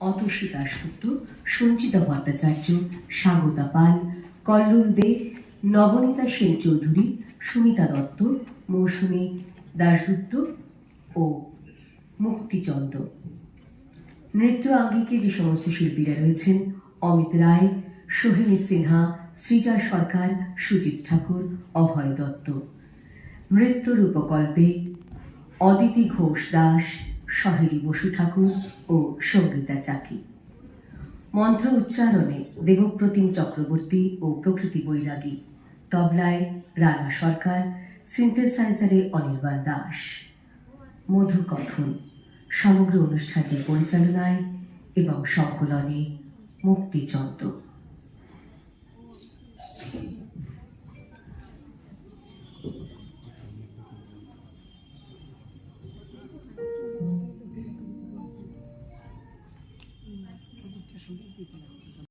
অতসী দাশগুপ্ত, সঞ্চিতা ভট্টাচার্য, স্বাগতা পাল, কল্লোল দে, নবনীতা সেন চৌধুরী, সুমিতা দত্ত, মৌসুমী দাশগুপ্ত ও মুক্তিচন্দ নৃত্য আঙ্গিকে যে সমস্ত শিল্পীরা রয়েছেন, অমিত রায়, সোহিনী সিনহা, সৃজা সরকার, সুজিত ঠাকুর, অভয় দত্ত। নৃত্য রূপকল্পে অদিতি ঘোষ দাস সহেলি বসু ঠাকুর ও সঙ্গীতা চাকি। মন্ত্র উচ্চারণে দেবপ্রতিম চক্রবর্তী ও প্রকৃতি বৈরাগী, তবলায় রানা সরকার, সিনথেসাইজারে অনির্বাণ দাস। মধুকথন সমগ্র অনুষ্ঠানটির পরিচালনায় এবং সংকলনে মুক্তিচন্দ্র। 属于地盘了，是什？